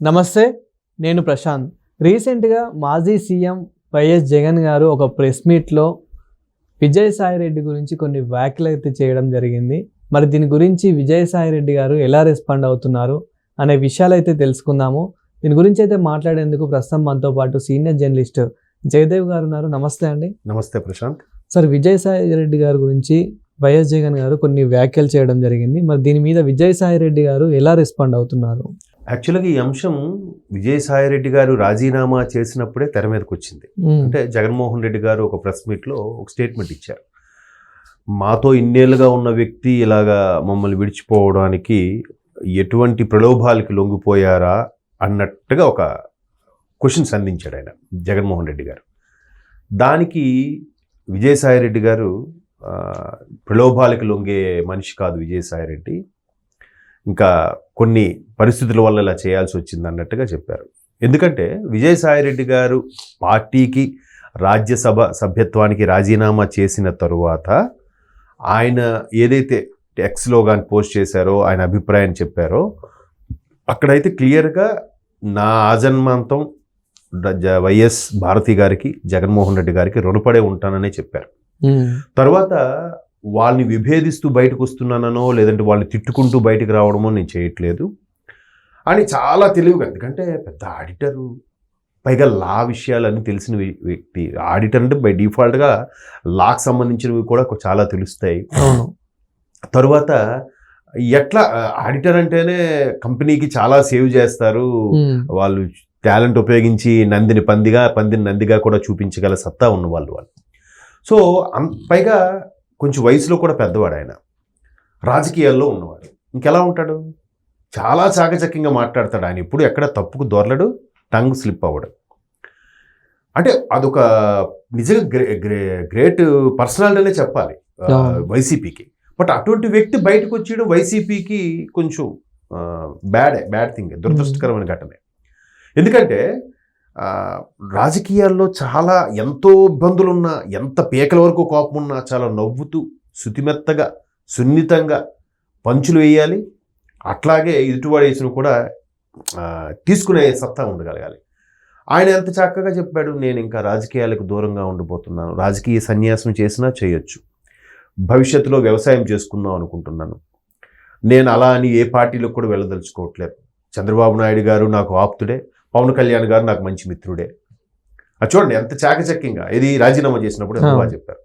నమస్తే నేను ప్రశాంత్. రీసెంట్గా మాజీ సీఎం వైఎస్ జగన్ గారు ఒక ప్రెస్ మీట్లో విజయసాయి రెడ్డి గురించి కొన్ని వ్యాఖ్యలు అయితే చేయడం జరిగింది. మరి దీని గురించి విజయసాయి రెడ్డి గారు ఎలా రెస్పాండ్ అవుతున్నారు అనే విషయాలు అయితే తెలుసుకుందాము. దీని గురించి అయితే మాట్లాడేందుకు ప్రస్తుతం మనతో పాటు సీనియర్ జర్నలిస్ట్ జయదేవ్ గారు ఉన్నారు. నమస్తే అండి. నమస్తే ప్రశాంత్. సార్ విజయసాయి రెడ్డి గారి గురించి వైఎస్ జగన్ గారు కొన్ని వ్యాఖ్యలు చేయడం జరిగింది. మరి దీని మీద విజయసాయి రెడ్డి గారు ఎలా రెస్పాండ్ అవుతున్నారు? యాక్చువల్గా ఈ అంశం విజయసాయిరెడ్డి గారు రాజీనామా చేసినప్పుడే తెర మీదకి వచ్చింది అంటే జగన్మోహన్ రెడ్డి గారు ఒక ప్రెస్ మీట్లో ఒక స్టేట్మెంట్ ఇచ్చారు. మాతో ఇన్నేళ్ళుగా ఉన్న వ్యక్తి ఇలాగా మమ్మల్ని విడిచిపోవడానికి ఎటువంటి ప్రలోభాలకి లొంగిపోయారా అన్నట్టుగా ఒక క్వశ్చన్ సంధించాడు ఆయన జగన్మోహన్ రెడ్డి గారు. దానికి విజయసాయిరెడ్డి గారు ప్రలోభాలకి లొంగే మనిషి కాదు విజయసాయిరెడ్డి. ఇంకా కొన్ని పరిస్థితుల వల్ల ఇలా చేయాల్సి వచ్చింది అన్నట్టుగా చెప్పారు. ఎందుకంటే విజయసాయిరెడ్డి గారు పార్టీకి రాజ్యసభ సభ్యత్వానికి రాజీనామా చేసిన తరువాత ఆయన ఏదైతే టెక్స్లో కానీ పోస్ట్ చేశారో ఆయన అభిప్రాయం చెప్పారో అక్కడైతే క్లియర్గా నా ఆజన్మాంతం వైఎస్ భారతి గారికి జగన్మోహన్ రెడ్డి గారికి రుణపడే ఉంటాననే చెప్పారు. తర్వాత వాళ్ళని విభేదిస్తూ బయటకు వస్తున్నానో లేదంటే వాళ్ళని తిట్టుకుంటూ బయటకు రావడమో నేను చేయట్లేదు. అని చాలా తెలివిగా ఎందుకంటే పెద్ద ఆడిటరు పైగా లా విషయాలన్నీ తెలిసిన వ్య- వ్యక్తి ఆడిటర్ అంటే బై డిఫాల్ట్గా లాకు సంబంధించినవి కూడా చాలా తెలుస్తాయి. తరువాత ఎట్లా ఆడిటర్ అంటేనే కంపెనీకి చాలా సేవ్ చేస్తారు. వాళ్ళు టాలెంట్ ఉపయోగించి నందిని పందిగా పందిని నందిగా కూడా చూపించగల సత్తా ఉన్న వాళ్ళు. వాళ్ళు సో పైగా కొంచెం వయసులో కూడా పెద్దవాడు ఆయన. రాజకీయాల్లో ఉన్నవాడు. ఇంకెలా ఉంటాడు? చాలా చాకచక్యంగా మాట్లాడతాడు. ఆయన ఎప్పుడు ఎక్కడ తప్పుకు దొరలడు టంగ్ స్లిప్ అవ్వడు. అంటే అదొక నిజంగా గ్రే గ్రే గ్రేట్ పర్సనాలిటీనే చెప్పాలి. వైసీపీకి. బట్ అటువంటి వ్యక్తి బయటకు వచ్చేయడం వైసీపీకి కొంచెం బ్యాడ్ బ్యాడ్ థింగ్ దురదృష్టకరమైన ఘటనే. ఎందుకంటే రాజకీయాల్లో చాలా ఎంతో ఇబ్బందులున్నా ఎంత పీకల వరకు కోపం ఉన్నా చాలా నవ్వుతూ శుతిమెత్తగా సున్నితంగా పంచులు వేయాలి. అట్లాగే ఎదుటివాడు వేసిన కూడా తీసుకునే సత్తా ఉండగలగాలి. ఆయన ఎంత చక్కగా చెప్పాడు నేను ఇంకా రాజకీయాలకు దూరంగా ఉండిపోతున్నాను. రాజకీయ సన్యాసం చేసినా చేయొచ్చు. భవిష్యత్తులో వ్యవసాయం చేసుకుందాం అనుకుంటున్నాను. నేను అలా అని ఏ పార్టీలకు కూడా వెళ్ళదలుచుకోవట్లేదు. చంద్రబాబు నాయుడు గారు నాకు ఆప్తుడే. పవన్ కళ్యాణ్ గారు నాకు మంచి మిత్రుడే. అది చూడండి ఎంత చాకచక్యంగా ఇది రాజీనామా చేసినప్పుడు ఎంత. బాగా చెప్పారు.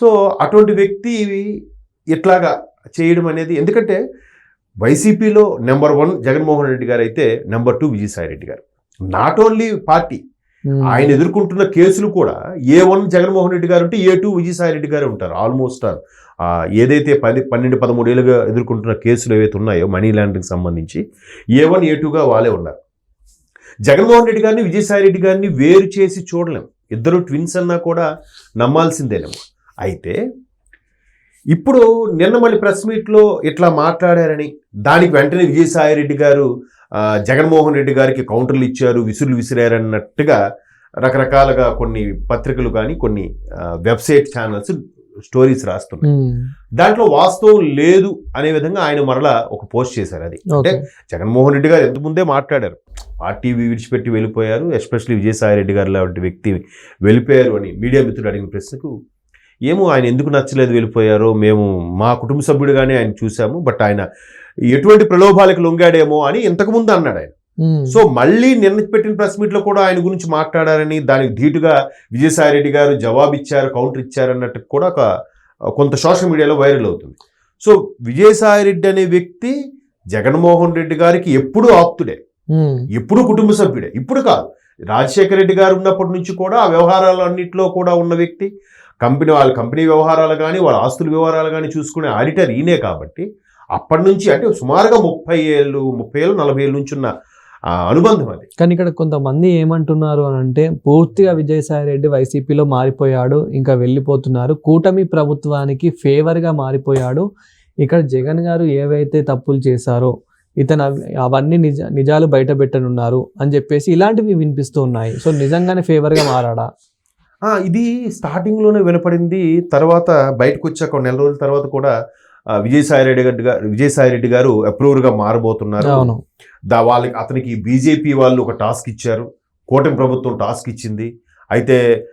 సో అటువంటి వ్యక్తి ఇట్లాగా చేయడం అనేది ఎందుకంటే వైసీపీలో నెంబర్ వన్ జగన్మోహన్ రెడ్డి గారు అయితే నెంబర్ టూ విజయసాయి రెడ్డి గారు. నాట్ ఓన్లీ పార్టీ ఆయన ఎదుర్కొంటున్న కేసులు కూడా ఏ వన్ జగన్మోహన్ రెడ్డి గారు ఉంటే ఏ టూ విజయసాయి రెడ్డి గారు ఉంటారు ఆల్మోస్ట్ ఏదైతే పది పన్నెండు పదమూడేళ్ళుగా ఎదుర్కొంటున్న కేసులు ఏవైతే ఉన్నాయో మనీ లాండరింగ్ సంబంధించి ఏ వన్ ఏ టూగా వాళ్ళే ఉన్నారు. జగన్మోహన్ రెడ్డి గారిని విజయసాయి రెడ్డి గారిని వేరు చేసి చూడలేం. ఇద్దరు ట్విన్స్ అన్నా కూడా నమ్మాల్సిందేనేమో. అయితే ఇప్పుడు నిన్న మళ్ళీ ప్రెస్ మీట్లో ఇట్లా మాట్లాడారని దానికి వెంటనే విజయసాయి రెడ్డి గారు జగన్మోహన్ రెడ్డి గారికి కౌంటర్లు ఇచ్చారు విసురులు విసిరారన్నట్టుగా రకరకాలుగా కొన్ని పత్రికలు కానీ కొన్ని వెబ్సైట్ ఛానల్స్ స్టోరీస్ రాస్తున్నాయి. దాంట్లో వాస్తవం లేదు అనే విధంగా ఆయన మరలా ఒక పోస్ట్ చేశారు అది. అంటే జగన్మోహన్ రెడ్డి గారు ఎంత ముందే మాట్లాడారు. పార్టీ విడిచిపెట్టి వెళ్ళిపోయారు. ఎస్పెషల్లీ విజయసాయి రెడ్డి గారు లాంటి వ్యక్తి వెళ్ళిపోయారు అని మీడియా మిత్రుడు అడిగిన ప్రశ్నకు ఏమో ఆయన ఎందుకు నచ్చలేదు వెళ్ళిపోయారో మేము మా కుటుంబ సభ్యుడిగానే ఆయన చూసాము బట్ ఆయన ఎటువంటి ప్రలోభాలకు లొంగాడేమో అని ఇంతకుముందు అన్నాడు ఆయన. సో మళ్ళీ నిన్న పెట్టిన ప్రెస్ మీట్లో కూడా ఆయన గురించి మాట్లాడారని దానికి ధీటుగా విజయసాయి రెడ్డి గారు జవాబు ఇచ్చారు కౌంటర్ ఇచ్చారు అన్నట్టు కూడా ఒక కొంత సోషల్ మీడియాలో వైరల్ అవుతుంది. సో విజయసాయి రెడ్డి అనే వ్యక్తి జగన్మోహన్ రెడ్డి గారికి ఎప్పుడూ ఆప్తుడే. ఉమ్, ఎప్పుడూ కుటుంబ సభ్యుడే. ఇప్పుడు కాదు. రాజశేఖర రెడ్డి గారు ఉన్నప్పటి నుంచి కూడా ఆ వ్యవహారాలన్నింటిలో కూడా ఉన్న వ్యక్తి. కంపెనీ వాళ్ళ కంపెనీ వ్యవహారాలు కానీ వాళ్ళ ఆస్తుల వ్యవహారాలు కానీ చూసుకునే ఆడిటర్ ఈయనే కాబట్టి అప్పటి నుంచి అంటే సుమారుగా ముప్పై ఏళ్ళు ముప్పై ఏళ్ళు నలభై ఏళ్ళు నుంచి ఉన్న అనుబంధం అది. కానీ ఇక్కడ కొంతమంది ఏమంటున్నారు అని అంటే పూర్తిగా విజయసాయి రెడ్డి వైసీపీలో మారిపోయాడు ఇంకా వెళ్ళిపోతున్నారు. కూటమి ప్రభుత్వానికి ఫేవర్గా మారిపోయాడు. ఇక్కడ జగన్ గారు ఏవైతే తప్పులు చేశారో ఇతను అవి- అవన్నీ నిజ నిజాలు బయట పెట్టనున్నారు అని చెప్పేసి ఇలాంటివి వినిపిస్తూ ఉన్నాయి. సో నిజంగానే ఫేవర్గా మారాడా? ఇది స్టార్టింగ్లోనే వినపడింది. తర్వాత బయటకు వచ్చాక నెల రోజుల తర్వాత కూడా ఆ, విజయసాయి రెడ్డి గారు విజయసాయి రెడ్డి గారు అప్రూవర్గా మారబోతున్నారు. అవును. దా వాళ్ళకి అతనికి బీజేపీ వాళ్ళు ఒక టాస్క్ ఇచ్చారు. కూటమి ప్రభుత్వం టాస్క్ ఇచ్చింది. అయితే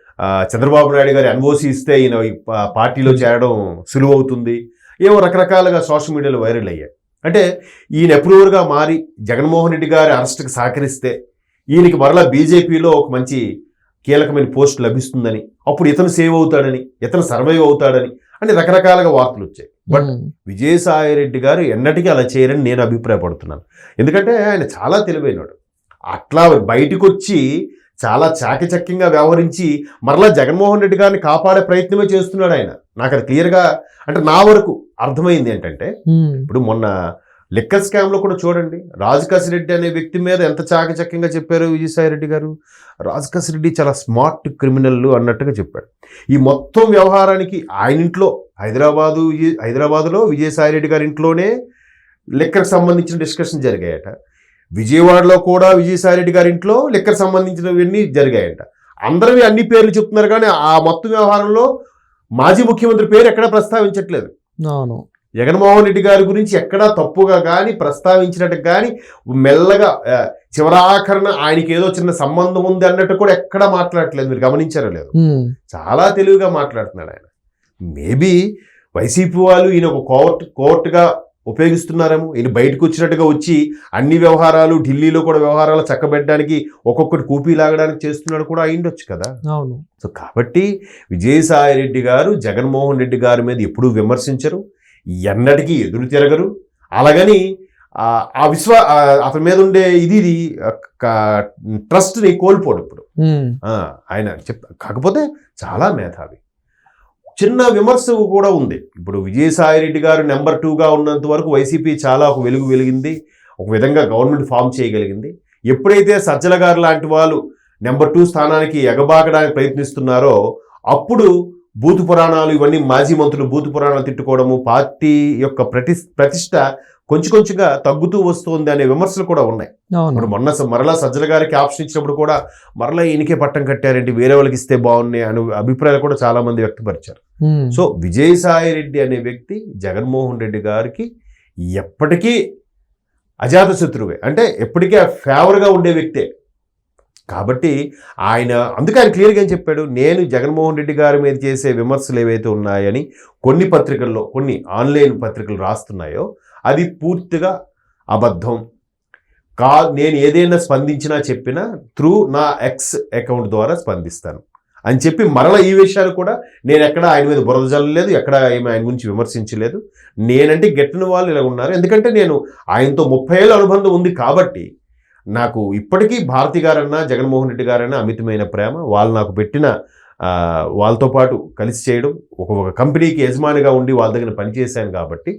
చంద్రబాబు నాయుడు గారు ఎన్ఓసి ఇస్తే ఈయన పార్టీలో చేరడం సులువవుతుంది. ఏవో రకరకాలుగా సోషల్ మీడియాలో వైరల్ అయ్యాయి. అంటే ఈయన అప్రూవర్గా మారి జగన్మోహన్ రెడ్డి గారి అరెస్ట్కి సహకరిస్తే ఈయనకి మరలా బీజేపీలో ఒక మంచి కీలకమైన పోస్ట్ లభిస్తుందని అప్పుడు ఇతను సేవ్ అవుతాడని ఇతను సర్వైవ్ అవుతాడని అని రకరకాలుగా వార్తలు వచ్చాయి. బట్ విజయసాయి రెడ్డి గారు ఎన్నటికీ అలా చేయరని నేను అభిప్రాయపడుతున్నాను. ఎందుకంటే ఆయన చాలా తెలివైనడు. అట్లా బయటకు వచ్చి చాలా చాకచక్యంగా వ్యవహరించి మరలా జగన్మోహన్ రెడ్డి గారిని కాపాడే ప్రయత్నమే చేస్తున్నాడు ఆయన. నాకు అది క్లియర్గా అంటే నా వరకు అర్థమైంది ఏంటంటే ఇప్పుడు మొన్న లిక్కర్ స్కామ్లో కూడా చూడండి. రాజకాశి రెడ్డి అనే వ్యక్తి మీద ఎంత చాకచక్యంగా చెప్పారు విజయసాయి రెడ్డి గారు? రాజకాశి రెడ్డి చాలా స్మార్ట్ క్రిమినల్ అన్నట్టుగా చెప్పాడు ఈ మొత్తం వ్యవహారానికి ఆయన ఇంట్లో హైదరాబాదు హైదరాబాదులో విజయసాయి రెడ్డి గారి ఇంట్లోనే లిక్కర్కి సంబంధించిన డిస్కషన్ జరిగాయట. విజయవాడలో కూడా విజయసాయి రెడ్డి గారి ఇంట్లో లిక్కర్ సంబంధించినవన్నీ జరిగాయట. అందరివి అన్ని పేర్లు చెప్తున్నారు కానీ ఆ మొత్తం వ్యవహారంలో మాజీ ముఖ్యమంత్రి పేరు ఎక్కడా ప్రస్తావించట్లేదు? అవును జగన్మోహన్ రెడ్డి గారి గురించి ఎక్కడా తప్పుగా కానీ ప్రస్తావించినట్టు కానీ మెల్లగా చివరాఖరణ ఆయనకి ఏదో చిన్న సంబంధం ఉంది అన్నట్టు కూడా ఎక్కడా మాట్లాడట్లేదు. మీరు గమనించారో లేదు? ఉమ్, చాలా తెలివిగా మాట్లాడుతున్నాడు ఆయన. మేబీ వైసీపీ వాళ్ళు ఈయన ఒక కోర్ట్ కోర్టుగా ఉపయోగిస్తున్నారేమో? ఈయన బయటకు వచ్చినట్టుగా వచ్చి అన్ని వ్యవహారాలు ఢిల్లీలో కూడా వ్యవహారాలు చక్కబెట్టడానికి ఒక్కొక్కటి కూపీ లాగడానికి చేస్తున్నాడు కూడా అయిండొచ్చు కదా. అవును. సో కాబట్టి విజయసాయి రెడ్డి గారు జగన్మోహన్ రెడ్డి గారి మీద ఎప్పుడూ విమర్శించరు ఎన్నటికీ ఎదురు తిరగరు. అలాగని ఆ విశ్వ అతని మీద ఉండే ఇది ఇది ట్రస్ట్ని కోల్పోడు ఇప్పుడు. ఆయన చెప్ కాకపోతే చాలా మేధావి. చిన్న విమర్శ కూడా ఉంది. ఇప్పుడు విజయసాయి రెడ్డి గారు నెంబర్ టూగా ఉన్నంత వరకు వైసీపీ చాలా ఒక వెలుగు వెలిగింది. ఒక విధంగా గవర్నమెంట్ ఫామ్ చేయగలిగింది. ఎప్పుడైతే సజ్జల గారు లాంటి వాళ్ళు నెంబర్ టూ స్థానానికి ఎగబాకడానికి ప్రయత్నిస్తున్నారో అప్పుడు బూతు పురాణాలు ఇవన్నీ మాజీ మంత్రులు బూతు పురాణాలు తిట్టుకోవడము పార్టీ యొక్క ప్రతి ప్రతిష్ట కొంచెం కొంచెంగా తగ్గుతూ వస్తుంది అనే విమర్శలు కూడా ఉన్నాయి. ఇప్పుడు మొన్న మరలా సజ్జల గారికి ఆప్షన్ ఇచ్చినప్పుడు కూడా మరలా ఈయనకే పట్టం కట్టారేంటి వేరే వాళ్ళకి ఇస్తే బాగున్నాయి అనే అభిప్రాయాలు కూడా చాలా మంది వ్యక్తపరిచారు. సో విజయసాయి రెడ్డి అనే వ్యక్తి జగన్మోహన్ రెడ్డి గారికి ఎప్పటికీ అజాత శత్రువే. అంటే ఎప్పటికీ ఫేవర్గా ఉండే వ్యక్తే. కాబట్టి ఆయన అందుకే ఆయన క్లియర్గా ఏం చెప్పాడు నేను జగన్మోహన్ రెడ్డి గారి మీద చేసే విమర్శలు ఏవైతే ఉన్నాయని కొన్ని పత్రికల్లో కొన్ని ఆన్లైన్ పత్రికలు రాస్తున్నాయో అది పూర్తిగా అబద్ధం. కా నేను ఏదైనా స్పందించినా చెప్పినా త్రూ నా ఎక్స్ అకౌంట్ ద్వారా స్పందిస్తాను. అని చెప్పి మరలా ఈ విషయాలు కూడా నేను ఎక్కడ ఆయన మీద బురద జల్లలేదు ఎక్కడ ఏమి ఆయన గురించి విమర్శించలేదు. నేనంటే గెట్టిన వాళ్ళు ఇలా ఉన్నారు. ఎందుకంటే నేను ఆయనతో ముప్పై ఏళ్ళ అనుబంధం ఉంది కాబట్టి నాకు ఇప్పటికీ భారతి గారన్నా జగన్మోహన్ రెడ్డి గారన్నా అమితమైన ప్రేమ. వాళ్ళు నాకు పెట్టిన వాళ్ళతో పాటు కలిసి చేయడం ఒక ఒక కంపెనీకి యజమానిగా ఉండి వాళ్ళ దగ్గర పనిచేశాను కాబట్టి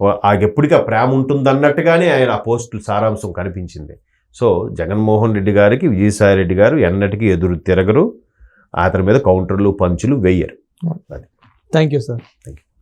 వా- ఆ ప్రేమ ఉంటుందన్నట్టుగానే ఆయన ఆ పోస్టులు సారాంశం కనిపించింది. సో జగన్మోహన్ రెడ్డి గారికి విజయసాయి రెడ్డి గారు ఎన్నటికీ ఎదురు తిరగరు. అతని మీద కౌంటర్లు పంచులు వెయ్యరు thank you sir Thank you.